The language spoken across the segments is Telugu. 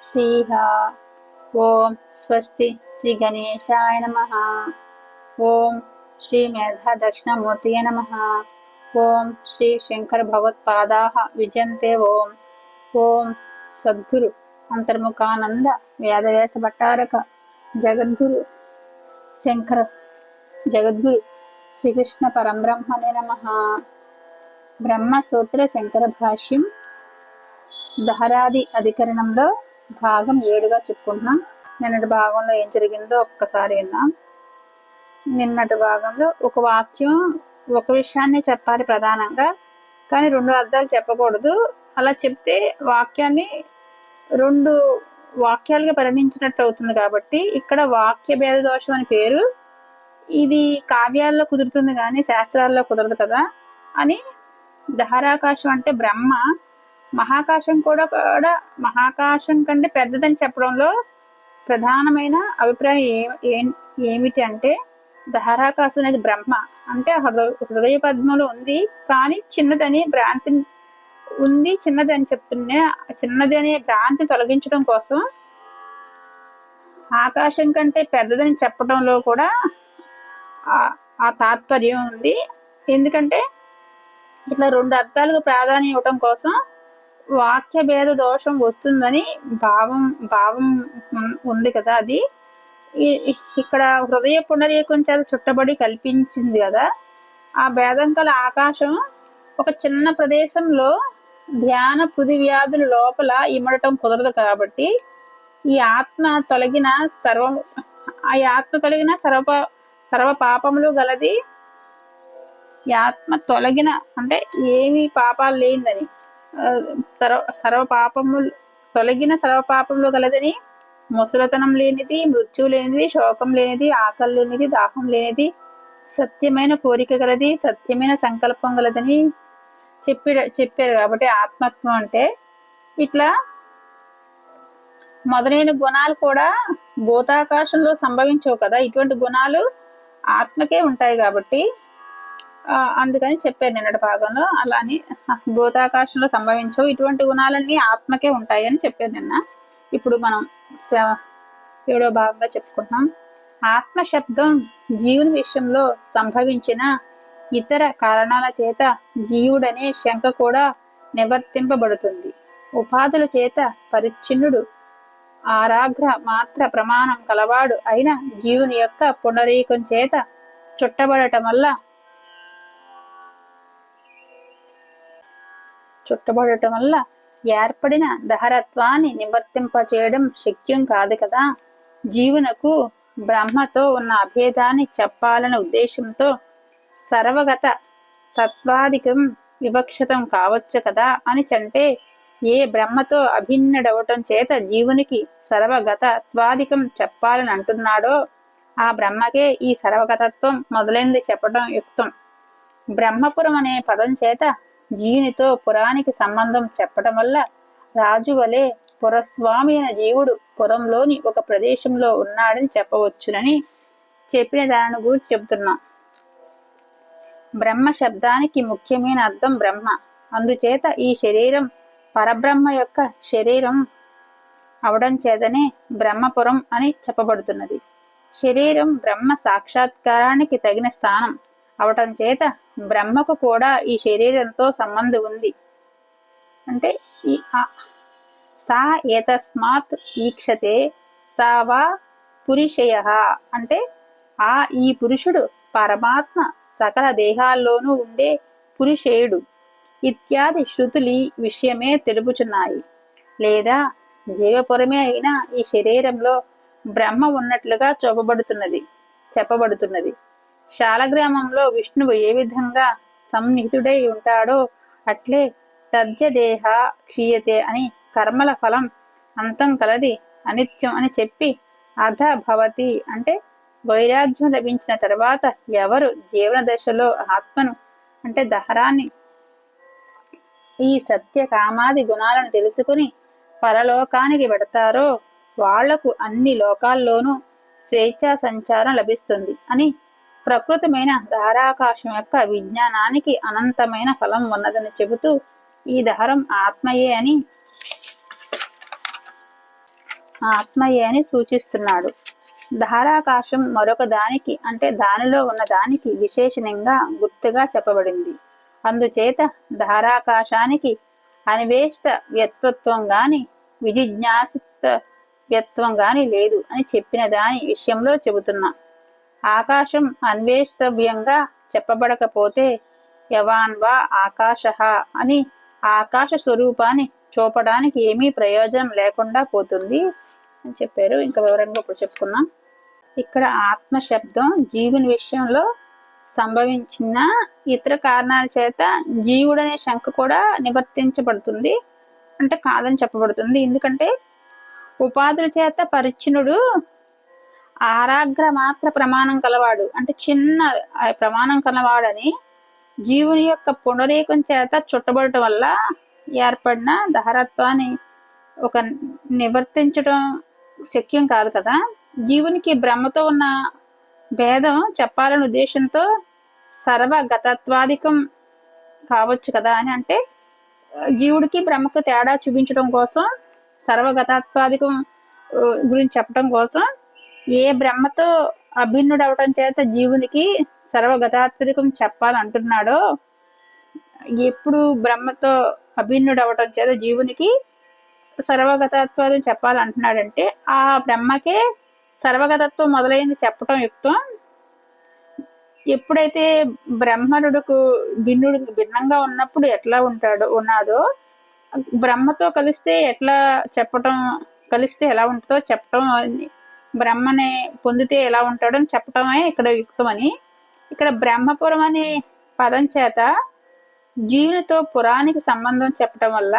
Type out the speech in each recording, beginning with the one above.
శ్రీహ ఓం స్వస్తి శ్రీ గణేశాయ నమ ఓం శ్రీ మేధా దక్షిణమూర్తియే నమ ఓం శ్రీ శంకర భగవత్పాదా విజయంతే ఓం ఓం సద్గురు అంతర్ముఖానంద వేదవ్యాస భట్టారక జగద్గురు శంకర జగద్గురు శ్రీకృష్ణ పరంబ్రహ్మణే నమ బ్రహ్మసూత్ర శంకర భాష్యం దహరాది అధికరణంలో భాగం ఏడుగా చెప్పుకుంటున్నాం. నిన్నటి భాగంలో ఏం జరిగిందో ఒక్కసారి విన్నాం నిన్నటి భాగంలో ఒక వాక్యం ఒక విషయాన్ని చెప్పాలి ప్రధానంగా. కానీ రెండు అర్థాలు చెప్పకూడదు. అలా చెప్తే వాక్యాన్ని రెండు వాక్యాలుగా పరిగణించినట్టు అవుతుంది కాబట్టి ఇక్కడ వాక్య భేద దోషం అని పేరు. ఇది కావ్యాల్లో కుదురుతుంది కానీ శాస్త్రాల్లో కుదరదు కదా అని. ధారాకాశం అంటే బ్రహ్మ. మహాకాశం కూడా కూడా మహాకాశం కంటే పెద్దదని చెప్పడంలో ప్రధానమైన అభిప్రాయం ఏ ఏమిటి అంటే ధారాకాశం అనేది బ్రహ్మ. అంటే హృదయ హృదయ పద్మంలో ఉంది కానీ చిన్నదని భ్రాంతి ఉంది చిన్నది అని చెప్తున్నా చిన్నది అనే భ్రాంతి తొలగించడం కోసం ఆకాశం కంటే పెద్దదని చెప్పడంలో కూడా ఆ తాత్పర్యం ఉంది. ఎందుకంటే ఇట్లా రెండు అర్థాలకు ప్రాధాన్యం ఇవ్వటం కోసం వాక్య భేద దోషం వస్తుందని భావం భావం ఉంది కదా అది. ఇక్కడ హృదయ పునరీకం చేత చుట్టబడి కల్పించింది కదా. ఆ భేదం కల ఆకాశం ఒక చిన్న ప్రదేశంలో ధ్యాన పృథి వ్యాధుల లోపల ఇమడటం కుదరదు కాబట్టి ఈ ఆత్మ తొలగిన సర్వ ఆ ఆత్మ తొలగిన సర్వ సర్వ పాపములు గలది ఈ ఆత్మ తొలగిన అంటే ఏమి పాపాలు లేనిదని. సర్వ సర్వ పాపములు తొలగిన సర్వ పాపములు గలదని ముసలతనం లేనిది మృత్యు లేనిది శోకం లేనిది ఆకలి లేనిది దాహం లేనిది సత్యమైన కోరిక గలది సత్యమైన సంకల్పం గలదని చెప్పి చెప్పారు కాబట్టి ఆత్మత్వం అంటే ఇట్లా మొదలైన గుణాలు కూడా భూతాకాశంలో సంభవించవు కదా. ఇటువంటి గుణాలు ఆత్మకే ఉంటాయి కాబట్టి అందుకని చెప్పారు నిన్నటి భాగంలో. అలాని భూతాకాశంలో సంభవించవు. ఇటువంటి గుణాలన్నీ ఆత్మకే ఉంటాయి అని చెప్పారు నిన్న. ఇప్పుడు మనం ఏడో భాగంగా చెప్పుకుంటున్నాం. ఆత్మ శబ్దం జీవుని విషయంలో సంభవించిన ఇతర కారణాల చేత జీవుడనే శంక కూడా నివర్తింపబడుతుంది. ఉపాధుల చేత పరిచ్ఛిన్నుడు ఆరాగ్ర మాత్ర ప్రమాణం కలవాడు అయిన జీవుని యొక్క పునరీకం చేత చుట్టబడటం వల్ల చుట్టబడటం వల్ల ఏర్పడిన దహరత్వాన్ని నివర్తింపచేయడం శక్యం కాదు కదా. జీవునకు బ్రహ్మతో ఉన్న అభేదాన్ని చెప్పాలనే ఉద్దేశంతో సర్వగత తత్వాధికం వివక్షతం కావచ్చు కదా అని చంటే ఏ బ్రహ్మతో అభిన్నడవటం చేత జీవునికి సర్వగతత్వాధికం చెప్పాలని అంటున్నాడో ఆ బ్రహ్మకే ఈ సర్వగతత్వం మొదలైంది చెప్పడం యుక్తం. బ్రహ్మపురం అనే పదం చేత జీవునితో పురానికి సంబంధం చెప్పడం వల్ల రాజు వలె పురస్వామి అయిన జీవుడు పురంలోని ఒక ప్రదేశంలో ఉన్నాడని చెప్పవచ్చునని చెప్పిన దాని గురించి చెబుతున్నాం. బ్రహ్మ శబ్దానికి ముఖ్యమైన అర్థం బ్రహ్మ. అందుచేత ఈ శరీరం పరబ్రహ్మ యొక్క శరీరం అవడం చేతనే బ్రహ్మపురం అని చెప్పబడుతున్నది. శరీరం బ్రహ్మ సాక్షాత్కారానికి తగిన స్థానం. అవటం చేత బ్రహ్మకు కూడా ఈ శరీరంతో సంబంధం ఉంది. అంటే ఈ సా ఏతస్మాత్ ఈక్షతే సా వా పురుషయ. అంటే ఆ ఈ పురుషుడు పరమాత్మ సకల దేహాల్లోనూ ఉండే పురుషేయుడు. ఇత్యాది శృతులి విషయమే తెలుపుచున్నాయి. లేదా జీవపురమే అయిన ఈ శరీరంలో బ్రహ్మ ఉన్నట్లుగా చూపబడుతున్నది చెప్పబడుతున్నది. శాలగ్రామంలో విష్ణువు ఏ విధంగా సన్నిహితుడై ఉంటాడో అట్లే తద్యదేహ క్షీయతే అని కర్మల ఫలం అంతం కలది అనిత్యం అని చెప్పి అధ భవతి అంటే వైరాగ్యం లభించిన తర్వాత ఎవరు జీవన దశలో ఆత్మను అంటే దహరాన్ని ఈ సత్య కామాది గుణాలను తెలుసుకుని పరలోకానికి పెడతారో వాళ్ళకు అన్ని లోకాల్లోనూ స్వేచ్ఛా సంచారం లభిస్తుంది అని ప్రకృతమైన ధారాకాశం యొక్క విజ్ఞానానికి అనంతమైన ఫలం ఉన్నదని చెబుతూ ఈ దారం ఆత్మయే అని ఆత్మయే అని సూచిస్తున్నాడు. ధారాకాశం మరొక దానికి అంటే దానిలో ఉన్న దానికి విశేషణంగా గుర్తుగా చెప్పబడింది. అందుచేత ధారాకాశానికి అన్వేష్ట వ్యక్తత్వం గాని విజిజ్ఞాసిత్వ వ్యత్వం గాని లేదు అని చెప్పిన దాని విషయంలో చెబుతున్నా. ఆకాశం అన్వేష్టవ్యంగా చెప్పబడకపోతే యవాన్వా ఆకాశ అని ఆకాశ స్వరూపాన్ని చూపడానికి ఏమీ ప్రయోజనం లేకుండా పోతుంది అని చెప్పారు. ఇంకా వివరంగా ఇప్పుడు చెప్పుకుందాం. ఇక్కడ ఆత్మ శబ్దం జీవుని విషయంలో సంభవించిన ఇతర కారణాల చేత జీవుడనే శంక కూడా నివర్తించబడుతుంది. అంటే కాదని చెప్పబడుతుంది. ఎందుకంటే ఉపాధుల చేత పరిచ్ఛిన్నుడు ఆరాగ్ర మాత్ర ప్రమాణం కలవాడు. అంటే చిన్న ఆ ప్రమాణం కలవాడని జీవుని యొక్క పునరేకం చేత చుట్టబడటం వల్ల ఏర్పడిన దహరత్వాన్ని ఒక నివర్తించడం శక్యం కాదు కదా. జీవునికి బ్రహ్మతో ఉన్న భేదం చెప్పాలనే ఉద్దేశంతో సర్వగతత్వాధికం కావచ్చు కదా అని అంటే జీవుడికి బ్రహ్మకు తేడా చూపించడం కోసం సర్వగతత్వాధికం గురించి చెప్పడం కోసం ఏ బ్రహ్మతో అభిన్నుడు అవటం చేత జీవునికి సర్వగతాత్మకం చెప్పాలంటున్నాడో ఎప్పుడు బ్రహ్మతో అభిన్నుడు అవటం చేత జీవునికి సర్వగతత్వాలు చెప్పాలంటున్నాడంటే ఆ బ్రహ్మకే సర్వగతత్వం మొదలైంది చెప్పటం యుక్తం. ఎప్పుడైతే బ్రహ్మనుడుకు భిన్నుడు భిన్నంగా ఉన్నప్పుడు ఎట్లా ఉంటాడో ఉన్నాడో బ్రహ్మతో కలిస్తే ఎట్లా చెప్పటం కలిస్తే ఎలా ఉంటుందో చెప్పటం బ్రహ్మని పొందితే ఎలా ఉంటాడని అని చెప్పటమే ఇక్కడ యుక్తమని. ఇక్కడ బ్రహ్మపురం అనే పదం చేత జీవునితో పురానికి సంబంధం చెప్పటం వల్ల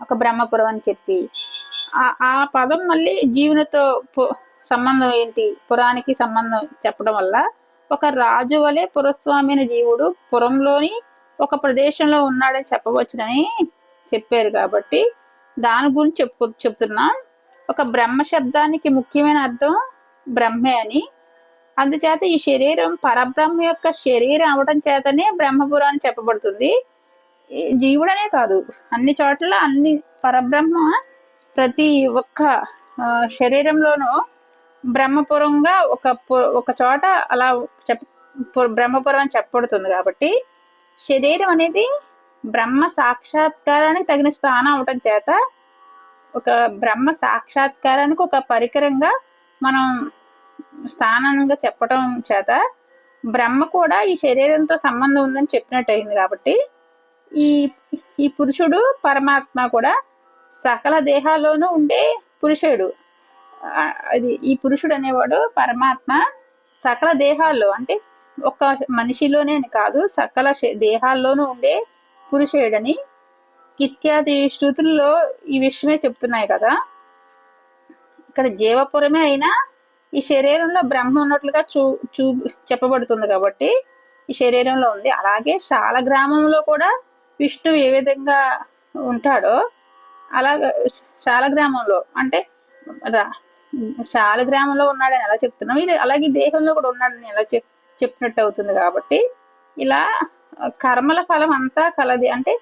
ఒక బ్రహ్మపురం అని చెప్పి. ఆ పదం మళ్ళీ జీవునితో సంబంధం ఏంటి? పురానికి సంబంధం చెప్పడం వల్ల ఒక రాజు వలె పురస్వామైన జీవుడు పురంలోని ఒక ప్రదేశంలో ఉన్నాడని చెప్పవచ్చునని చెప్పారు కాబట్టి దాని గురించి చెప్పు చెప్తున్నాం. ఒక బ్రహ్మ శబ్దానికి ముఖ్యమైన అర్థం బ్రహ్మే అని. అందుచేత ఈ శరీరం పరబ్రహ్మ యొక్క శరీరం అవడం చేతనే బ్రహ్మపురం అని చెప్పబడుతుంది జీవుడనే కాదు అన్ని చోట్ల అన్ని పరబ్రహ్మ ప్రతి ఒక్క శరీరంలోనూ బ్రహ్మపురంగా ఒక ఒక చోట అలా చెప్ బ్రహ్మపురం అని చెప్పబడుతుంది కాబట్టి శరీరం అనేది బ్రహ్మ సాక్షాత్కారానికి తగిన స్థానం అవటం చేత ఒక బ్రహ్మ సాక్షాత్కారానికి ఒక పరికరంగా మనం స్థానంగా చెప్పటం చేత బ్రహ్మ కూడా ఈ శరీరంతో సంబంధం ఉందని చెప్పినట్టు అయింది కాబట్టి ఈ ఈ పురుషుడు పరమాత్మ కూడా సకల దేహాల్లోనూ ఉండే పురుషుడు. అది ఈ పురుషుడు అనేవాడు పరమాత్మ సకల దేహాల్లో అంటే ఒక మనిషిలోనే అని కాదు సకల దేహాల్లోనూ ఉండే పురుషుడని ఇత్యాది శృతుల్లో ఈ విషయమే చెప్తున్నాయి కదా. ఇక్కడ జీవపురమే అయినా ఈ శరీరంలో బ్రహ్మ ఉన్నట్లుగా చూ చూ చెప్పబడుతుంది కాబట్టి ఈ శరీరంలో ఉంది. అలాగే శాల గ్రామంలో కూడా విష్ణువు ఏ విధంగా ఉంటాడో అలాగే శాల గ్రామంలో అంటే శాల గ్రామంలో ఉన్నాడని ఎలా చెప్తున్నాం? ఇది అలాగే దేహంలో కూడా ఉన్నాడని ఎలా చెప్ చెప్పినట్టు అవుతుంది కాబట్టి ఇలా కర్మల ఫలం అంతా కలది. అంటే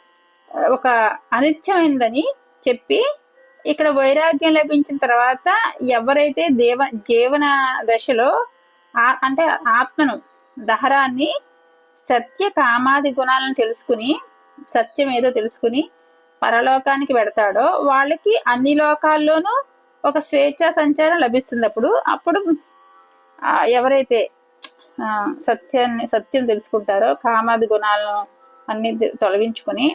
ఒక అనిత్యమైనదని చెప్పి ఇక్కడ వైరాగ్యం లభించిన తర్వాత ఎవరైతే దేవ జీవన దశలో ఆ- అంటే ఆత్మను దహరాన్ని సత్య కామాది గుణాలను తెలుసుకుని సత్యం ఏదో తెలుసుకుని పరలోకానికి పెడతాడో వాళ్ళకి అన్ని లోకాల్లోనూ ఒక స్వేచ్ఛ సంచారం లభిస్తుంది అప్పుడు అప్పుడు ఎవరైతే సత్యాన్ని సత్యం తెలుసుకుంటారో కామాది గుణాలను అన్ని తొలగించుకొని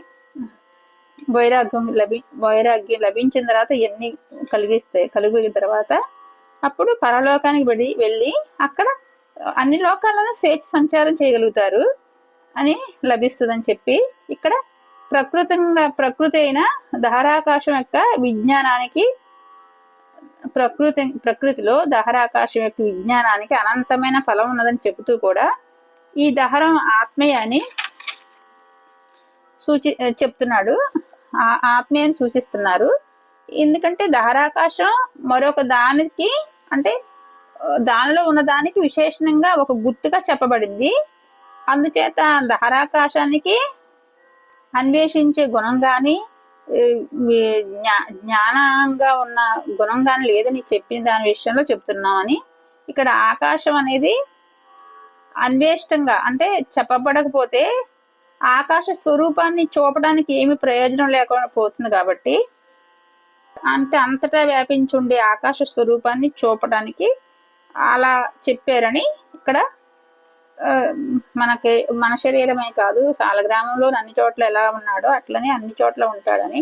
వైరాగ్యం లభి వైరాగ్యం లభించిన తర్వాత ఇవన్నీ కలిగిస్తాయి కలిగిన తర్వాత అప్పుడు పరలోకానికి వెళ్ళి వెళ్ళి అక్కడ అన్ని లోకాలను స్వేచ్ఛ సంచారం చేయగలుగుతారు అని లభిస్తుందని చెప్పి ఇక్కడ ప్రకృతంగా ప్రకృతి అయిన దహరాకాశం యొక్క విజ్ఞానానికి ప్రకృతి ప్రకృతిలో దహరాకాశం యొక్క విజ్ఞానానికి అనంతమైన ఫలం ఉన్నదని చెబుతూ కూడా ఈ దహరం ఆత్మీయ అని సూచి చెప్తున్నాడు. ఆ ఆత్మీయని సూచిస్తున్నారు. ఎందుకంటే దహరాకాశం మరొక దానికి అంటే దానిలో ఉన్న దానికి విశేషంగా ఒక గుర్తుగా చెప్పబడింది. అందుచేత దహరాకాశానికి అన్వేషించే గుణం కానీ జ్ఞా- జ్ఞానంగా ఉన్న గుణం కానీ లేదని చెప్పిన దాని విషయంలో చెప్తున్నామని. ఇక్కడ ఆకాశం అనేది అన్వేష్టంగా అంటే చెప్పబడకపోతే ఆకాశ స్వరూపాన్ని చూపడానికి ఏమి ప్రయోజనం లేకుండా పోతుంది కాబట్టి అంటే అంతటా వ్యాపించి ఉండే ఆకాశ స్వరూపాన్ని చూపడానికి అలా చెప్పారని ఇక్కడ మనకి మన శరీరమే కాదు సాలగ్రామంలో అన్ని చోట్ల ఎలా ఉన్నాడో అట్లనే అన్ని చోట్ల ఉంటాడని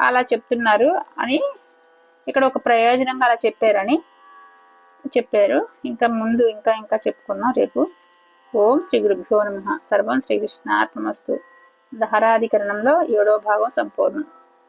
అలా చెప్తున్నారు అని ఇక్కడ ఒక ప్రయోజనంగా అలా చెప్పారని చెప్పారు. ఇంకా ముందు ఇంకా ఇంకా చెప్పుకుందాం రేపు. ఓం శ్రీ గురుభ్యో నమ. సర్వం శ్రీకృష్ణార్పణమస్తు దహరాధికరణంలో ఏడో భాగం సంపూర్ణం.